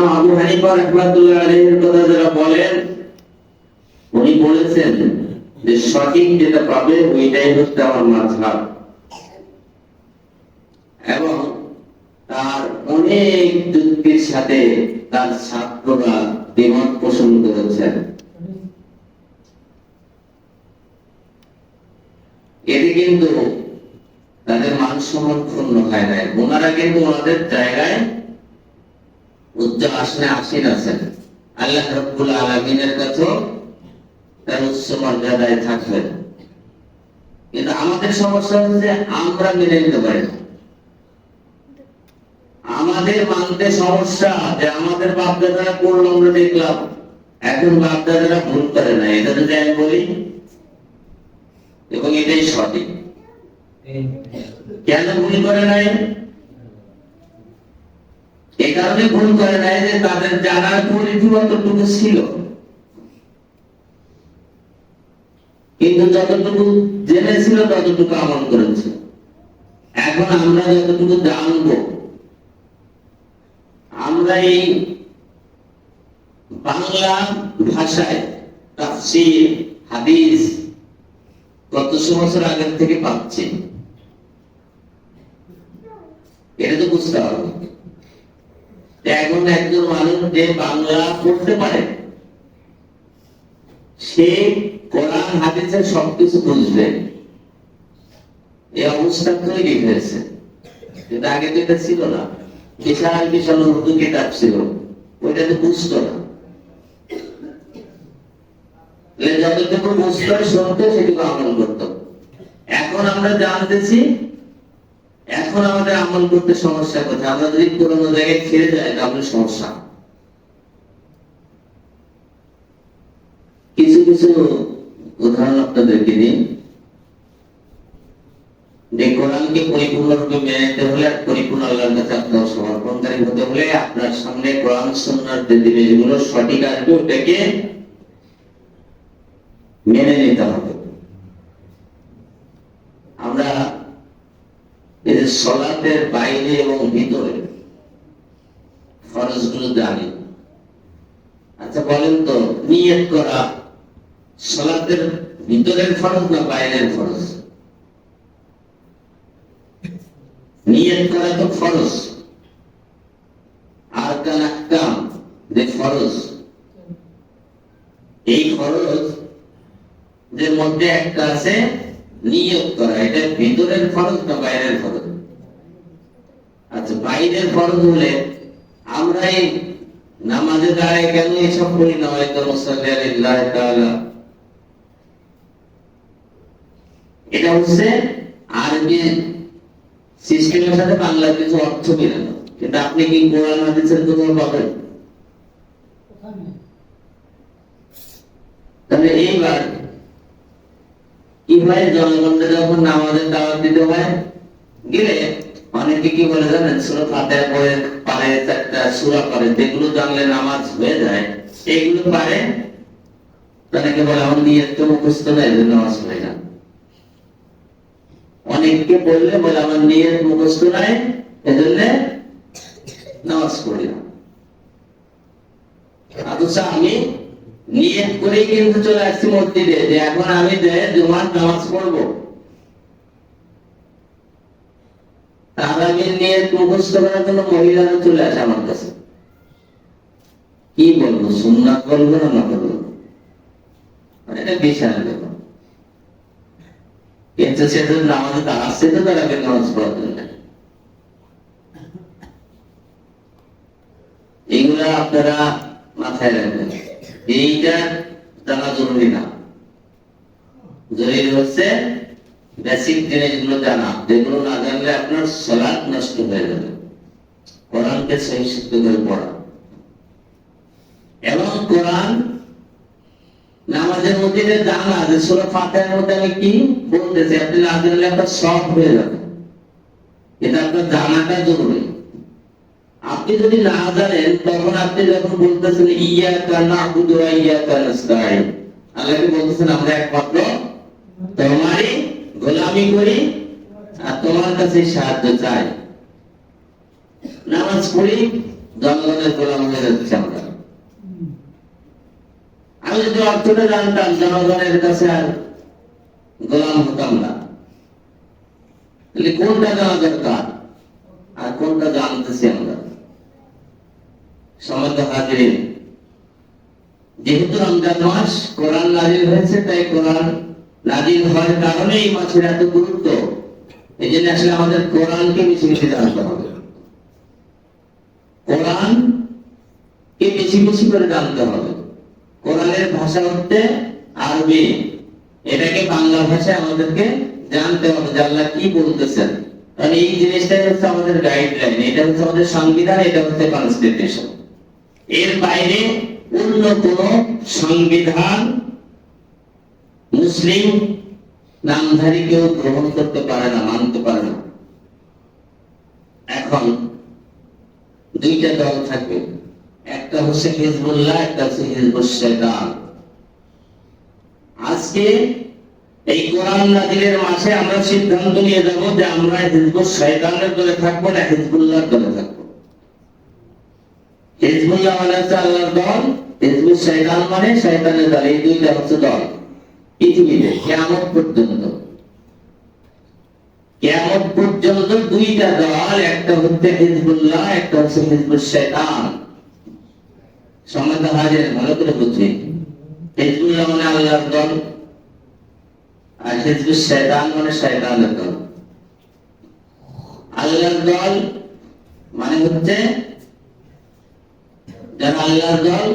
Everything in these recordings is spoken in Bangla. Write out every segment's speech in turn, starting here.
ইমাম আবু হানিফা রাহমাতুল্লাহ আলাইহির কথা যারা বলেন, উনি বলেছেন যে সঠিক যেটা পাবে ওইটাই হচ্ছে আমার মাঝহাব। এবং তার অনেক যুক্তির সাথে তার ছাত্ররা দ্বিমত পোষণ করেছেন। এতে কিন্তু তাদের মান ক্ষুণ্ণ হয় নাই। ওনারা কিন্তু ওনাদের জায়গায় উচ্চ আসনে আসীন আছেন। আল্লাহ রব্বুল আলমিনের কাছে তার উচ্চ মর্যাদায় থাকবেন। কিন্তু আমাদের সমস্যা হচ্ছে আমরা মেনে নিতে পারি না। আমাদের মানতে সমস্যা যে আমাদের বাপদাদারা করল আমরা দেখলাম এখন বাপদাদারা ভুল করে না এটা যদি আমি বলি এবং এটাই সঠিক। কেন ভুল করে নাই? এ কারণে ভুল করে নাই যে তাদের জানার পরিধি অতটুকু ছিল। কিন্তু যতটুকু জেনেছিল ততটুকু আমল করেছে। এখন আমরা যতটুকু জানব, আমরা এই বাংলা ভাষায় হাদিস কতশো বছর আগের থেকে পাচ্ছি? এটা তো বুঝতে হবে এখন একজন মানুষ যে বাংলা পড়তে পারে, সে কোরআন, হাদিসের সবকিছু বুঝবে। এই অবস্থা তৈরি হয়েছে। কিন্তু আগে তো ছিল না। বিশাল বিশাল উর্দু কিতাব ছিল। ওইটা তো বুঝতো না। যতটুকু বুঝতো শুনতো সেটুকু আমল করতো। এখন আমরা জানতেছি এখন আমাদের আমল করতে সমস্যা কোথায়? আমরা যদি পুরোনো জায়গায় ফিরে যাই, তাহলে সমস্যা। কিছু কিছু উদাহরণ আপনাদেরকে দিন যে কোরআনকে পরিপূর্ণরূপে মেনে নিতে হলে আর পরিপূর্ণ আল্লাহর কাছে আপনার সমর্পণকারী হতে হলে আপনার সামনে কোরআন সুন্নার যে সঠিক আসবে ওটাকে মেনে নিতে হবে। আমরা সলাতের বাইরে এবং ভিতরে। ফরজগুলো জানি আচ্ছা বলেন তো, নিয়ত করা সলাতের ভিতরের ফরজ না বাইরের ফরজ? নিয়ত করা তো ফরজ। আর কান আহকাম, যে ফরজ। এই ফরজ, যে মধ্যে একটা আছে নিয়ত করা এটা ভিতরের ফরজ না বাইরের ফরজ আচ্ছা বাইরের ফরজ হলে আমরা এই নামাজে দাঁড়ায় কেন এসব করি না? হয়তো মুসাল্লি আলিল্লাহ তাআলা। এটা হচ্ছে আরবি সিস্টেমের সাথে বাংলার কিছু অর্থ মিলানো। কিন্তু আপনি কি কোরআন হাদিসের কোথাও পাবেন? তাহলে এইবার কীভাবে জনগণকে যখন নামাজের দাওয়াত দিতে হয়, গেলে অনেকে কি বলে জানেন? সুরা ফাতিহা পড়ে, পারে, চারটা সূরা পারে, যেগুলো জানলে নামাজ হয়ে যায়, এগুলো পারে। অনেকে বলে, আমার নিয়ত তো মুখস্থ নেই এজন্য নামাজ হয় না অনেককে বললে, বলে, আমার নিয়ত মুখস্থ নাই, এজন্য নামাজ পড়ি না। অথচ আমি নিয়ত করেই কিন্তু চলে আসছি মসজিদে, যে এখন আমি জুমার নামাজ পড়ব। আমি নিয়ত মুখস্থ করার জন্য মহিলারা চলে আসে আমার কাছে। কি বলব, সুন্নাত বলব না না বলব? মানে এটা বিশাল কিন্তু সেজন্য আমাদের তো আসছে তো তারা নামাজ পড়ার জন্য। এগুলা আপনারা মাথায় রাখবেন। এইটা জানা জরুরি না। জরুরি হচ্ছে বেসিক জিনিসগুলো জানা যেগুলো না জানলে আপনার সলাৎ নষ্ট হয়ে যাবে। কোরআনকে সিদ্ধ করে পড়া। এবং কোরআন নামাজের মধ্যে যে জানা যে সুরা মধ্যে আমি কি বলতেছি? আপনি না জানলে একটা সব হয়ে যাবে। এটা আপনার জানাটা জরুরি। আপনি যদি না জানেন, তখন আপনি যখন বলতেছেন ইয়া কানা আবুদু ইয়া কানাস্তাইন আল্লাহকে বলতেছেন, আমরা একমাত্র তোমারই গোলামি করি আর তোমার কাছে সাহায্য চাই। নামাজ পড়ি, জনগণের গোলাম হয়ে যাচ্ছে আমরা। আমি যদি অর্থটা জানতাম, জনগণের কাছে আর গোলাম হতাম না। তাহলে কোনটা জানা দরকার? আর কোনটা জানতেছি আমরা? সমত হাজির যেহেতু রমজান মাস কোরআন নাজিল হয়েছে, তাই কোরআন নাজিল হওয়ার কারণে এই মাসের এত গুরুত্ব। এই জন্য আসলে আমাদের কোরআনকে বেশি বেশি জানতে হবে। কোরআন কে বেশি বেশি করে জানতে হবে। কোরআনের ভাষা হচ্ছে আরবি। এটাকে বাংলা ভাষায় আমাদেরকে জানতে হবে যে আল্লাহ কি বলতেছেন। কারণ এই জিনিসটাই হচ্ছে আমাদের গাইডলাইন এটা হচ্ছে আমাদের সংবিধান, এটা হচ্ছে কনস্টিটিউশন এর বাইরে অন্য কোন সংবিধান মুসলিম নামধারী কেউ গ্রহণ করতে পারে না, মানতে পারে না। এখন দুইটা দল থাকবে। একটা হচ্ছে হিজবুল্লাহ, একটা হচ্ছে হিজবুল শয়তান। আজকে এই কোরআন নাজিলের মাসে আমরা সিদ্ধান্ত নিয়ে যাব যে আমরা হিজবুল শয়তানের দলে থাকব না হিজবুল্লাহর দলে থাকব। হিজবুল্লাহ মানে হচ্ছে আল্লাহর দল হিজবুল শয়তান মানে শয়তানের দল। এই দুইটা হচ্ছে দল। পৃথিবীতে কেমন পর্যন্ত। কেমন পর্যন্ত দুইটা দল, একটা হচ্ছে হিজবুল্লাহ, একটা হচ্ছে হিজবুল শয়তান। সমাজ হাজের, ভালো করে বুঝছি হিজবুল্লাহ মানে আল্লাহর দল, আর হিজবুল শয়তান মানে শয়তানের দল। আল্লাহর দল মানে হচ্ছে যারা আল্লাহর দল,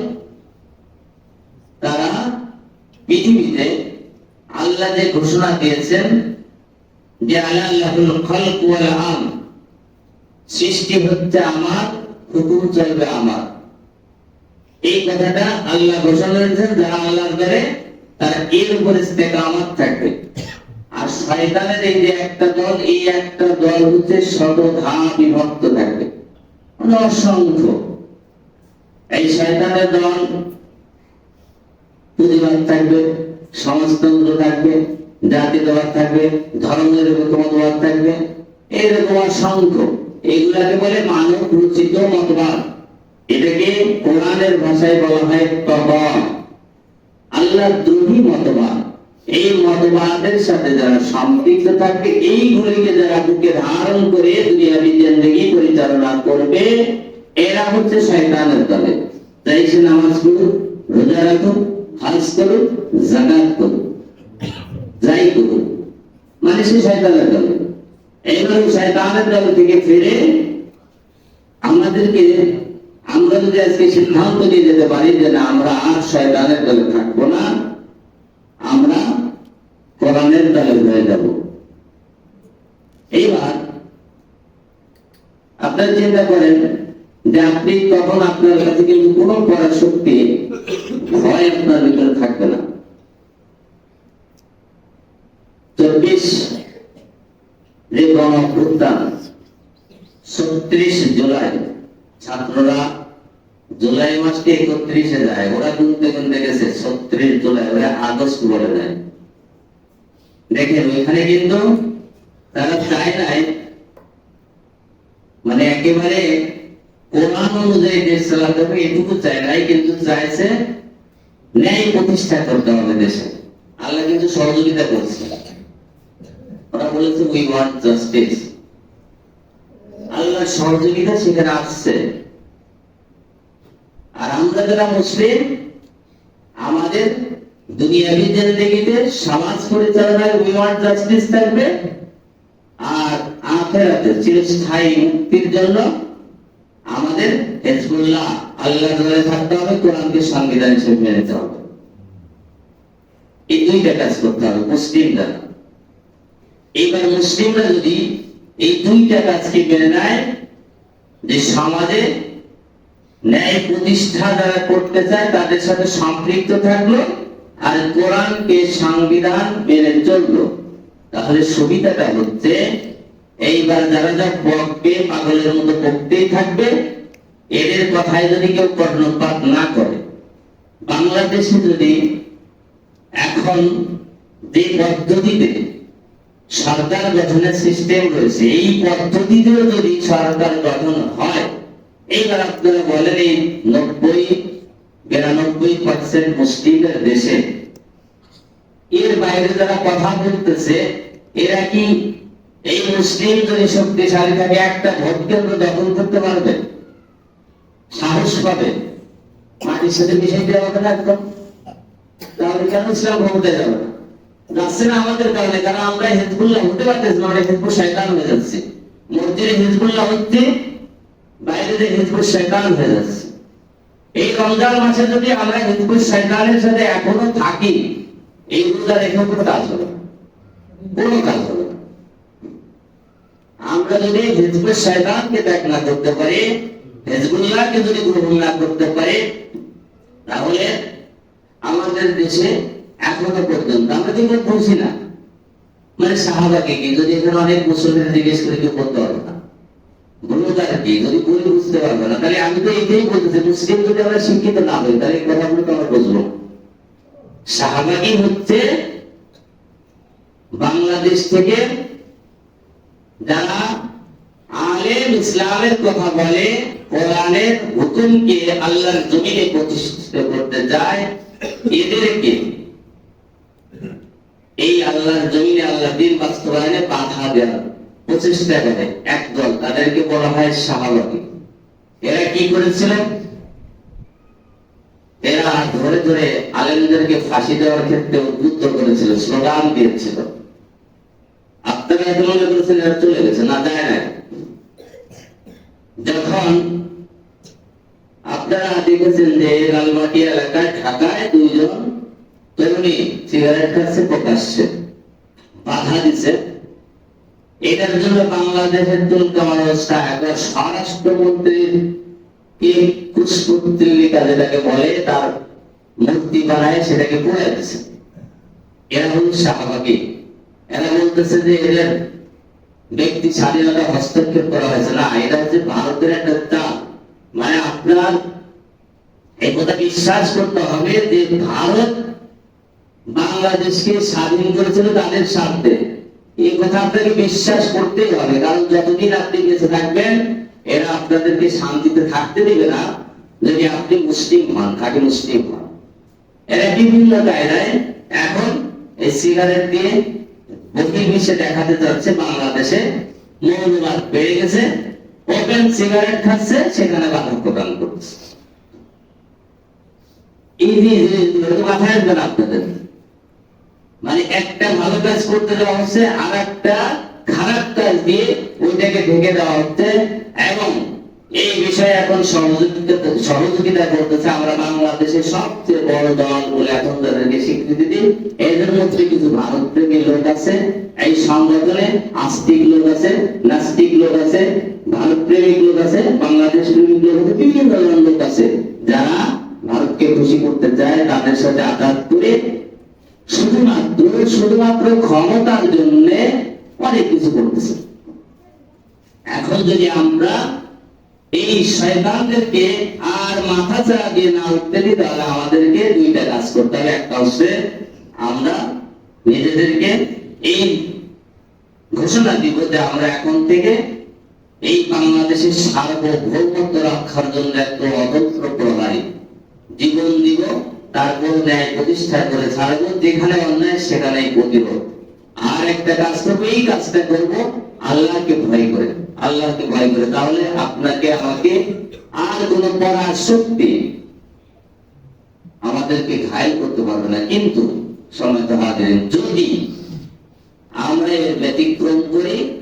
তারা পৃথিবীতে আল্লাহ যে ঘোষণা দিয়েছেন যে আম, সৃষ্টি হচ্ছে আমার, হুকুম চলবে আমার। এই কথাটা আল্লাহ ঘোষণা করেছেন যারা আল্লাহর দলে, তারা এর উপরে ইস্তেকামত থাকবে। আর শয়তানের এই যে একটা দল, এই একটা দল হচ্ছে শতধা বিভক্ত থাকবে। মানে অসংখ্য। এই শয়তানের দল পুঁজিবাদ থাকবে সমাজতন্ত্র থাকবে জাতিবাদ থাকবে, ধর্মের মতবাদ থাকবে। এরকম অসংখ্য, এগুলাকে বলে মানব রচিত মতবাদ। এটাকে কোরআনের ভাষায় বলা হয় তবা আল্লাহ দ্রোহী মতবাদ। এই মতবাদের সাথে যারা সম্পৃক্ত থাকবে এইগুলিকে যারা বুকে ধারণ করে দুনিয়াবি জিন্দগি পরিচালনা করবে এরা হচ্ছে শয়তানের দলে। তাই সে নামাজ পড়ুক, রোজা রাখুক, হাজ করুক জাকাত করুক, যাই করুক। মানে সে শয়তানের দলে। এইবার শয়তানের দল থেকে ফিরে আমাদেরকে, আমরা যদি আজকে সিদ্ধান্ত নিয়ে যেতে পারি যে না, আমরা আর শয়তানের দলে থাকব না, আমরা কোরআনের দলে হয়ে যাব। এইবার আপনারা চিন্তা করেন যে আপনি তখন আপনার কাছে কিন্তু কোনো পড়ার শক্তি, ভয় আপনার ভিতরে থাকবে না। চব্বিশ যে গণ ছত্রিশ জুলাই, ছাত্ররা জুলাই মাসকে একত্রিশে যায়, ওরা গুনতে গুনতে গেছে? ছত্রিশ জুলাই, ওরা আগস্ট বলে দেয়। দেখেন, ওইখানে কিন্তু তারা চায় নাই মানে একেবারে কোরআন অনুযায়ী দেশ চালাতে হবে এটুকু নাই, কিন্তু চাইছে ন্যায় প্রতিষ্ঠা করতে হবে দেশে। আল্লাহ কিন্তু সহযোগিতা করছে। ওরা বলেছে উই ওয়ান্ট জাস্টিস সহযোগিতা সেখানে আসছে। আর আমরা যারা মুসলিম, আমাদের দুনিয়াবি জিন্দগিতে সমাজ পরিচালনায় উই ওয়ান্ট জাস্টিস থাকবে, আর আখেরাতে চিরস্থায়ী মুক্তির জন্য আমাদের হেজবুল্লাহ আল্লাহ ধরে থাকতে হবে, কোরআনকে সংবিধান হিসেবে মেনে নিতে হবে। এই দুইটা কাজ করতে হবে, মুসলিমরা। এইবার মুসলিমরা যদি এই দুইটা কাজকে মেনে নেয়, যে সমাজে ন্যায় প্রতিষ্ঠা যারা করতে চায়, তাদের সাথে সম্পৃক্ত থাকল আর কোরআনকে সংবিধান মেনে চলল। তাহলে সুবিধাটা হচ্ছে এইবার যারা যা বকবে, পাগলের মতো বকতেই থাকবে, এদের কথায় যদি কেউ কর্ণপাত না করে, বাংলাদেশে যদি এখন যে পদ্ধতিতে সরকার গঠনের সিস্টেম রয়েছে, এই পদ্ধতিতেও যদি সরকার গঠন হয়, এইবার আপনারা বলেন এই নব্বই, বিরানব্বই পার্সেন্ট মুসলিমের দেশে। এর বাইরে যারা কথা বলতেছে, এরা কি এই মুসলিম যদি শক্তিশালী থাকে, একটা ভোট কেন্দ্র দখল করতে পারবে, সাহস পাবে, মাটির সাথে মিশাই দেওয়া হবে তাহলে কেন ইসলাম ক্ষমতায় যাবে যাচ্ছে না আমাদের কারণে, কারণ আমরা হিজবুল্লাহ হতে পারতেছি না, আমরা হিজবুল হয়ে যাচ্ছি। মসজিদে হিজবুল্লাহ হচ্ছে, বাইরে হিজবুল শয়তান হয়ে যাচ্ছে। এই রমজান মাসে যদি আমরা হিজবুল শয়তানের সাথে এখনও থাকি, এই রোজা রেখে কোনো কাজ হবে কোনো কাজ হবে। আমরা যদি শয়তানকে ত্যাগ না করতে পারি, হিজবুল্লাহকে যদি গ্রহণ না করতে পারি, তাহলে আমাদের দেশে এখনও পর্যন্ত আমরা কিন্তু বুঝি না? মানে সাহাবাকে কি? যদি এখানে অনেক মুসলমান জিজ্ঞেস করে কেউ পারবে না। কি? যদি বলি বুঝতে পারবে না, তাহলে আমি তো এটাই বলতেছি, মুসলিম যদি আমরা শিক্ষিত না হই, তাহলে এই কথাগুলো তো আমরা বুঝব। শাহবাগি হচ্ছে বাংলাদেশ থেকে যারা আলেম ইসলামের কথা বলে, কোরআনের হুকুমকে আল্লাহর জমিনে প্রতিষ্ঠিত করতে এদেরকে এই আল্লাহর জমিনে আল্লাহ দিন বাস্তবায়নে বাধা প্রচেষ্টা করে একদল। তাদেরকে বলা হয় শাহবাগী এরা কি করেছিল? এরা ধরে ধরে আলেমদেরকে ফাঁসি দেওয়ার ক্ষেত্রে উদ্বুদ্ধ করেছিল, স্লোগান দিয়েছিল। আপনারা এত মনে করেছেন চলে গেছে, না যায় না যখন আপনারা দেখেছেন যে লালমাটি এলাকায় ঢাকায় দুইজন তরুণী সিগারেট খাচ্ছে, প্রকাশ্যে বাধা দিছে। এটার জন্য বাংলাদেশের তুলকামার একবার স্বরাষ্ট্রমন্ত্রীর কি কুশপুত্রিকা যেটাকে বলে, তার মূর্তি বানায় সেটাকে পড়ে দিছে। এরা হল শাহবাগী। এরা বলতেছে যে এদের ব্যক্তি স্বাধীনতা হস্তক্ষেপ করা হয়েছে। না, এটা হচ্ছে ভারতের একটা চাপ। মানে আপনার এই কথা বিশ্বাস করতে হবে যে ভারত বাংলাদেশকে স্বাধীন করেছিল তাদের স্বার্থে। এই কথা আপনাকে বিশ্বাস করতেই হবে, কারণ যতদিন আপনি বেঁচে থাকবেন, এরা আপনাদেরকে শান্তিতে থাকতে দেবে না, যদি আপনি মুসলিম হন, খাঁটি মুসলিম হন। এরা বিভিন্ন কায়দায়? এখন এই সিগারেট দিয়ে দেখাতে বাংলাদেশে। মৌলবাদ গেছে ওপেন সিগারেট খাচ্ছে, সেখানে বাধা প্রদান করছে। মানে একটা ভালো কাজ করতে দেওয়া হচ্ছে আর একটা খারাপ কাজ দিয়ে ওইটাকে ঢেকে দেওয়া হচ্ছে, এবং এই বিষয়ে এখন সহযোগিতা সহযোগিতা করতেছে আমরা বাংলাদেশের সবচেয়ে বড় দল বলে এখন তাদেরকে স্বীকৃতি দিই। এদের মধ্যে কিছু ভারত প্রেমী লোক আছে, এই সংগঠনে আস্তিক লোক আছে, নাস্তিক লোক আছে ভারত প্রেমিক লোক আছে, বাংলাদেশ প্রেমিক লোক আছে, বিভিন্ন ধরনের লোক আছে, যারা ভারতকে খুশি করতে চায়, তাদের সাথে আঘাত করে শুধুমাত্র শুধুমাত্র ক্ষমতার জন্য অনেক কিছু করতেছে। এখন যদি আমরা এই শয়তানদেরকে আর মাথা চাড়া দিয়ে না উঠতে দিই তাহলে আমাদেরকে দুইটা কাজ করতে হবে। একটা হচ্ছে আমরা নিজেদেরকে এই ঘোষণা দিব যে আমরা এখন থেকে এই বাংলাদেশের সার্বভৌমত্ব রক্ষার জন্য একটা অতন্ত্র প্রহরী জীবন দিব, তারপর ন্যায় প্রতিষ্ঠা করে ছাড়বো, যেখানে অন্যায় সেখানেই প্রতিরোধ। আর একটা কাজ করব, এই কাজটা করব আল্লাহকে ভয় করে। আল্লাহকে ভয় করে। তাহলে আপনাকে আমাকে আর কোন পড়ার শক্তি আমাদেরকে ঘায়ল করতে পারবে না। কিন্তু সময় তো হাজির। যদি আমরা এর ব্যতিক্রম করি,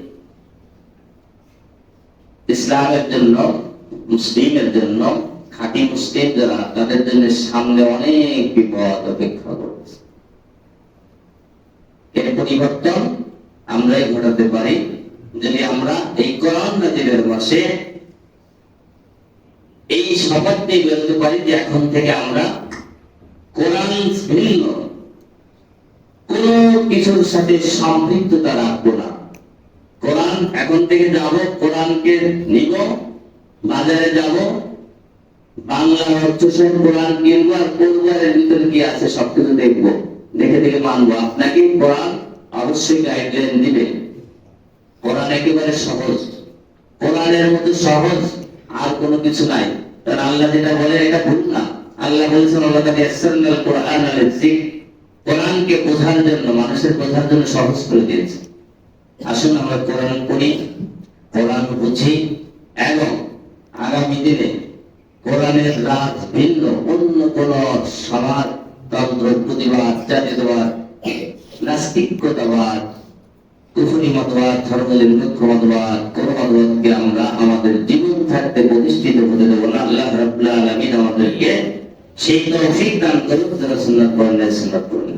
ইসলামের জন্য, মুসলিমের জন্য, খাঁটি মুসলিম যারা, তাদের জন্য সামনে অনেক বিপদ অপেক্ষা করছে। এর পরিবর্তন আমরাই ঘটাতে পারি। যদি আমরা এই কোরআন নাজিরের মাসে এই শপথ নিয়ে বেরোতে পারি যে এখন থেকে আমরা কোরআন ভিন্ন, কোন কিছুর সাথে সম্পৃক্ততা রাখব না। কোরআন এখন থেকে যাব, কোরআনকে নিব, বাজারে যাব, বাংলা অর্থ সহ কোরআন কিনবো আর পরিবারের ভিতরে কি আছে সবকিছু দেখব। দেখে দেখে মানবো। আপনাকে কোরআন অবশ্যই গাইডলাইন দিবে। কোরআন একেবারে সহজ। কোরআনের মতো সহজ আর কোনো কিছু নাই। কারণ আল্লাহ যেটা বলে, এটা ভুল না। আল্লাহ বলেছেন আল্লাহ তাকে ইয়াসসারনাল কোরআন লিযিক কোরআনকে বোঝার জন্য, মানুষের বোঝার জন্য সহজ করে দিয়েছে। আসুন আমরা কোরআন পড়ি, কোরআন বুঝি এবং আগামী দিনে কোরআনের রাত ভিন্ন, অন্য কোন সমাজতন্ত্র প্রতিবাদ, জাতীয়তাবাদ, নাস্তিকতাবাদ কুফরি মতবাদ ধর্মনিরপেক্ষ মতবাদ কোন মতবাদকে আমরা আমাদের জীবন থাকতে প্রতিষ্ঠিত হতে দেবো না। আল্লাহ রাব্বুল আলমিন আমাদেরকে সেই তৌফিক দান করুন যারা সুন্নাত পড়েন সুন্নাত পড়েন